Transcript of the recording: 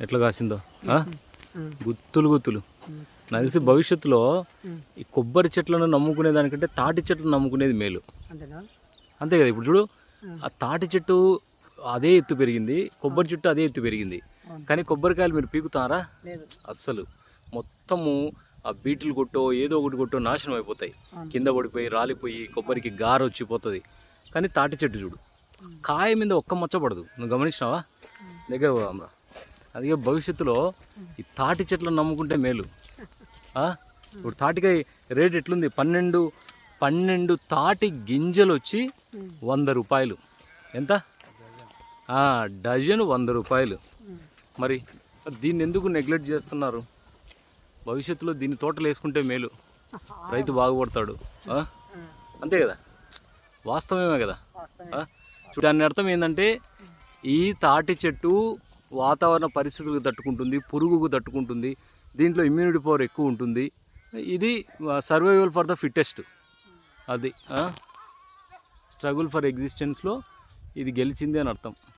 ఎట్లా కాసిందో? గుత్తులు గుత్తులు. నాకు తెలిసి భవిష్యత్తులో ఈ కొబ్బరి చెట్లను నమ్ముకునే దానికంటే తాటి చెట్లను నమ్ముకునేది మేలు. అంతే కదా ఇప్పుడు చూడు ఆ. తాటి చెట్టు అదే ఎత్తు పెరిగింది కొబ్బరి చెట్టు అదే ఎత్తు పెరిగింది. కానీ కొబ్బరికాయలు మీరు పీకుతారా? అస్సలు. మొత్తము ఆ బీటులు కొట్టో ఏదో ఒకటి కొట్టో నాశనం అయిపోతాయి. కింద పడిపోయి రాలిపోయి కొబ్బరికి గారు వచ్చిపోతుంది. కానీ తాటి చెట్టు చూడు. కాయ మీద ఒక్క మచ్చ పడదు. నువ్వు గమనించినావా? దగ్గర పోదాంరా. అదే భవిష్యత్తులో ఈ తాటి చెట్లను నమ్ముకుంటే మేలు? ఇప్పుడు తాటికాయ రేట్ ఎట్లుంది? పన్నెండు పన్నెండు తాటి గింజలు వచ్చి వంద రూపాయలు. ఎంత? డజన్ వంద రూపాయలు. మరి దీన్ని ఎందుకు నెగ్లెక్ట్ చేస్తున్నారు? భవిష్యత్తులో దీన్ని తోటలు వేసుకుంటే మేలు. రైతు బాగుపడతాడు? అంతే కదా? వాస్తవమే కదా? దాని అర్థం ఏంటంటే ఈ తాటి చెట్టు వాతావరణ పరిస్థితులకు తట్టుకుంటుంది పురుగుకు తట్టుకుంటుంది దీంట్లో ఇమ్యూనిటీ పవర్ ఎక్కువ ఉంటుంది. ఇది సర్వైవల్ ఫర్ ద ఫిట్టెస్ట్ అది స్ట్రగుల్ ఫర్ ఎగ్జిస్టెన్స్లో ఇది గెలిచింది అని అర్థం.